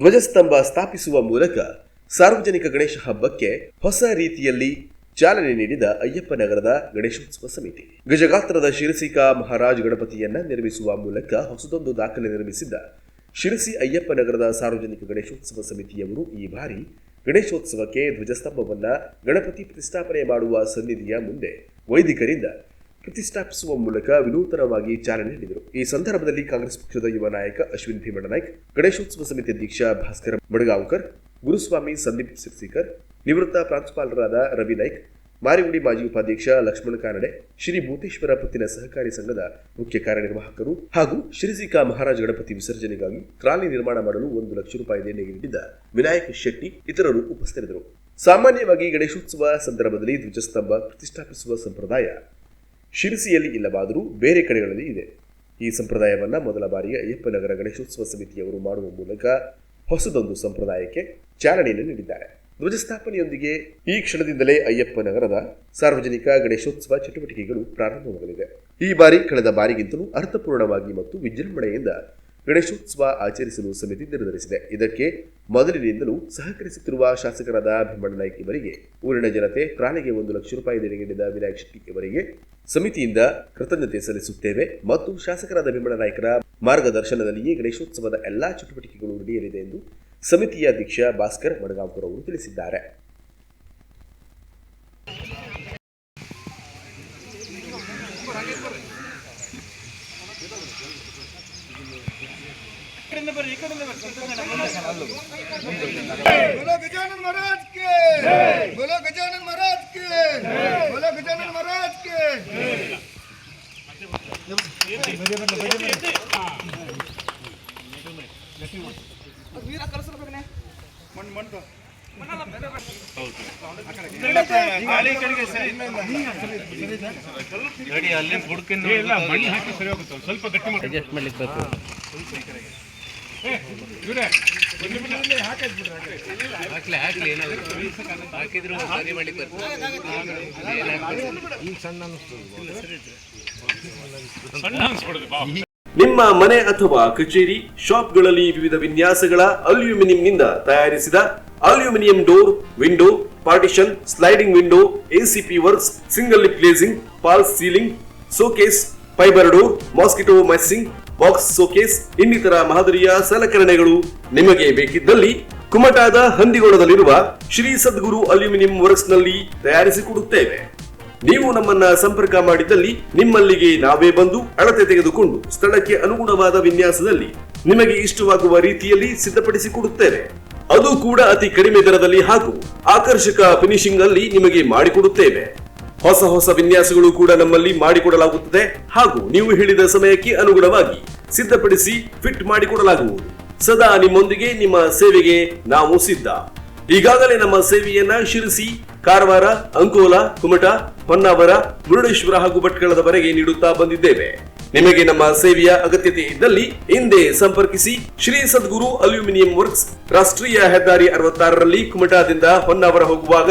ಧ್ವಜಸ್ತಂಭ ಸ್ಥಾಪಿಸುವ ಮೂಲಕ ಸಾರ್ವಜನಿಕ ಗಣೇಶ ಹಬ್ಬಕ್ಕೆ ಹೊಸ ರೀತಿಯಲ್ಲಿ ಚಾಲನೆ ನೀಡಿದ ಅಯ್ಯಪ್ಪ ನಗರದ ಗಣೇಶೋತ್ಸವ ಸಮಿತಿ. ಗಜಗಾತ್ರದ ಶಿರಸಿಕಾ ಮಹಾರಾಜ್ ಗಣಪತಿಯನ್ನ ನಿರ್ಮಿಸುವ ಮೂಲಕ ಹೊಸದೊಂದು ದಾಖಲೆ ನಿರ್ಮಿಸಿದ್ದ ಶಿರಸಿ ಅಯ್ಯಪ್ಪ ನಗರದ ಸಾರ್ವಜನಿಕ ಗಣೇಶೋತ್ಸವ ಸಮಿತಿಯವರು ಈ ಬಾರಿ ಗಣೇಶೋತ್ಸವಕ್ಕೆ ಧ್ವಜಸ್ತಂಭವನ್ನ ಗಣಪತಿ ಪ್ರತಿಷ್ಠಾಪನೆ ಮಾಡುವ ಸನ್ನಿಧಿಯ ಮುಂದೆ ವೈದಿಕರಿಂದ ಪ್ರತಿಷ್ಠಾಪಿಸುವ ಮೂಲಕ ವಿನೂತನವಾಗಿ ಚಾಲನೆ ನೀಡಿದರು. ಈ ಸಂದರ್ಭದಲ್ಲಿ ಕಾಂಗ್ರೆಸ್ ಪಕ್ಷದ ಯುವ ನಾಯಕ ಅಶ್ವಿನ್ ಭೀಮಣ್ಣ ನಾಯ್ಕ್ ಗಣೇಶೋತ್ಸವ ಸಮಿತಿ ಅಧ್ಯಕ್ಷ ಭಾಸ್ಕರ್ ಮಡಗಾಂವ್ಕರ್, ಗುರುಸ್ವಾಮಿ ಸಂದೀಪ್ ಸಿರ್ಸಿಕರ್, ನಿವೃತ್ತ ಪ್ರಾಂಶುಪಾಲರಾದ ರವಿ ನಾಯ್ಕ್, ಮಾರಿಗುಡಿ ಮಾಜಿ ಉಪಾಧ್ಯಕ್ಷ ಲಕ್ಷ್ಮಣ ಕಾನಡೆ, ಶ್ರೀ ಭೂತೇಶ್ವರ ಪತ್ತಿನ ಸಹಕಾರಿ ಸಂಘದ ಮುಖ್ಯ ಕಾರ್ಯನಿರ್ವಾಹಕರು ಹಾಗೂ ಶ್ರೀಸಿಕಾ ಮಹಾರಾಜ ಗಣಪತಿ ವಿಸರ್ಜನೆಗಾಗಿ ಟ್ರಾಲಿ ನಿರ್ಮಾಣ ಮಾಡಲು ಒಂದು ಲಕ್ಷ ರೂಪಾಯಿ ದೇಣಿಗೆ ನೀಡಿದ್ದ ವಿನಾಯಕ ಶೆಟ್ಟಿ ಇತರರು ಉಪಸ್ಥಿತರಿದ್ದರು. ಸಾಮಾನ್ಯವಾಗಿ ಗಣೇಶೋತ್ಸವ ಸಂದರ್ಭದಲ್ಲಿ ಧ್ವಜಸ್ತಂಭ ಪ್ರತಿಷ್ಠಾಪಿಸುವ ಸಂಪ್ರದಾಯ ಶಿರಸಿಯಲ್ಲಿ ಇಲ್ಲವಾದರೂ ಬೇರೆ ಕಡೆಗಳಲ್ಲಿ ಇದೆ. ಈ ಸಂಪ್ರದಾಯವನ್ನು ಮೊದಲ ಬಾರಿಗೆ ಅಯ್ಯಪ್ಪನಗರ ಗಣೇಶೋತ್ಸವ ಸಮಿತಿಯವರು ಮಾಡುವ ಮೂಲಕ ಹೊಸದೊಂದು ಸಂಪ್ರದಾಯಕ್ಕೆ ಚಾಲನೆಯನ್ನು ನೀಡಿದ್ದಾರೆ. ಧ್ವಜಸ್ಥಾಪನೆಯೊಂದಿಗೆ ಈ ಕ್ಷಣದಿಂದಲೇ ಅಯ್ಯಪ್ಪನಗರದ ಸಾರ್ವಜನಿಕ ಗಣೇಶೋತ್ಸವ ಚಟುವಟಿಕೆಗಳು ಪ್ರಾರಂಭವಾಗಲಿದೆ. ಈ ಬಾರಿ ಕಳೆದ ಬಾರಿಗಿಂತಲೂ ಅರ್ಥಪೂರ್ಣವಾಗಿ ಮತ್ತು ವಿಜೃಂಭಣೆಯಿಂದ ಗಣೇಶೋತ್ಸವ ಆಚರಿಸಲು ಸಮಿತಿ ನಿರ್ಧರಿಸಿದೆ. ಇದಕ್ಕೆ ಮೊದಲಿನಿಂದಲೂ ಸಹಕರಿಸುತ್ತಿರುವ ಶಾಸಕರಾದ ಭೀಮಣ್ಣ ನಾಯ್ಕ ಇವರಿಗೆ ಊರಿನ ಜನತೆ ಪ್ರಾಣಿಗೆ ಒಂದು ಲಕ್ಷ ರೂಪಾಯಿ ದೇಣಿಗೆ ನೀಡಿದ ವಿನಾಯಕ್ ಶೆಟ್ಟಿ ಇವರಿಗೆ ಸಮಿತಿಯಿಂದ ಕೃತಜ್ಞತೆ ಸಲ್ಲಿಸುತ್ತೇವೆ ಮತ್ತು ಶಾಸಕರಾದ ಭೀಮಣ್ಣ ನಾಯ್ಕರ ಮಾರ್ಗದರ್ಶನದಲ್ಲಿಯೇ ಗಣೇಶೋತ್ಸವದ ಎಲ್ಲಾ ಚಟುವಟಿಕೆಗಳು ನಡೆಯಲಿದೆ ಎಂದು ಸಮಿತಿಯ ಅಧ್ಯಕ್ಷ ಭಾಸ್ಕರ್ ಮಡಗಾಂವ್ಕರ್ ಅವರು ತಿಳಿಸಿದ್ದಾರೆ. बोलो गजानन महाराज के बोलो गजानन महाराज के बोलो गजानन महाराज के ಇಲ್ಲ ಮಣ್ಣು ಹಾಕಿ ಸರಿ ಹೋಗುತ್ತೆ ಒಂದ್ ಸ್ವಲ್ಪ ಗಟ್ಟಿ ಮಾಡಿ ಅಡ್ಜಸ್ಟ್ ಮಾಡ್ಲಿಕ್ಕೆ ಬೇಕು ಇವ್ರೆ ನಿಮ್ಮ ಮನೆ ಅಥವಾ ಕಚೇರಿ, ಶಾಪ್ಗಳಲ್ಲಿ ವಿವಿಧ ವಿನ್ಯಾಸಗಳ ಅಲ್ಯೂಮಿನಿಯಂನಿಂದ ತಯಾರಿಸಿದ aluminium door, window, partition, sliding window ACP works, single lip glazing false ceiling, showcase fibre door mosquito, meshing, box, showcase, ಇನ್ನಿತರ ಮಾದರಿಯ ಸಲಕರಣೆಗಳು ನಿಮಗೆ ಬೇಕಿದ್ದಲ್ಲಿ ಕುಮಟಾದ ಹಂದಿಗೋಡದಲ್ಲಿರುವ ಶ್ರೀ ಸದ್ಗುರು ಅಲ್ಯೂಮಿನಿಯಂ ವರ್ಕ್ಸ್ನಲ್ಲಿ ತಯಾರಿಸಿಕೊಡುತ್ತೇವೆ. ನೀವು ನಮ್ಮನ್ನ ಸಂಪರ್ಕ ಮಾಡಿದಲ್ಲಿ ನಿಮ್ಮಲ್ಲಿಗೆ ನಾವೇ ಬಂದು ಅಳತೆ ತೆಗೆದುಕೊಂಡು ಸ್ಥಳಕ್ಕೆ ಅನುಗುಣವಾದ ವಿನ್ಯಾಸದಲ್ಲಿ ನಿಮಗೆ ಇಷ್ಟವಾಗುವ ರೀತಿಯಲ್ಲಿ ಸಿದ್ಧಪಡಿಸಿಕೊಡುತ್ತೇವೆ. ಅದು ಕೂಡ ಅತಿ ಕಡಿಮೆ ದರದಲ್ಲಿ ಹಾಗೂ ಆಕರ್ಷಕ ಫಿನಿಶಿಂಗ್ ಅಲ್ಲಿ ನಿಮಗೆ ಮಾಡಿಕೊಡುತ್ತೇವೆ. ಹೊಸ ಹೊಸ ವಿನ್ಯಾಸಗಳು ಕೂಡ ನಮ್ಮಲ್ಲಿ ಮಾಡಿಕೊಡಲಾಗುತ್ತದೆ. ಹಾಗೂ ನೀವು ಹೇಳಿದ ಸಮಯಕ್ಕೆ ಅನುಗುಣವಾಗಿ ಸಿದ್ಧಪಡಿಸಿ ಫಿಟ್ ಮಾಡಿಕೊಡಲಾಗುವುದು. ಸದಾ ನಿಮ್ಮೊಂದಿಗೆ ನಿಮ್ಮ ಸೇವೆಗೆ ನಾವು ಸಿದ್ಧ. ಈಗಾಗಲೇ ನಮ್ಮ ಸೇವೆಯನ್ನ ಶಿರಸಿ ಕಾರವಾರ, ಅಂಕೋಲಾ, ಕುಮಟಾ, ಹೊನ್ನಾವರ, ಮುರುಡೇಶ್ವರ ಹಾಗೂ ಭಟ್ಕಳದವರೆಗೆ ನೀಡುತ್ತಾ ಬಂದಿದ್ದೇವೆ. ನಿಮಗೆ ನಮ್ಮ ಸೇವೆಯ ಅಗತ್ಯತೆ ಇದ್ದಲ್ಲಿ ಹಿಂದೆ ಸಂಪರ್ಕಿಸಿ ಶ್ರೀ ಸದ್ಗುರು ಅಲ್ಯೂಮಿನಿಯಂ ವರ್ಕ್ಸ್ ರಾಷ್ಟ್ರೀಯ ಹೆದ್ದಾರಿ ಅರವತ್ತಾರರಲ್ಲಿ ಕುಮಟಾದಿಂದ ಹೊನ್ನಾವರ ಹೋಗುವಾಗ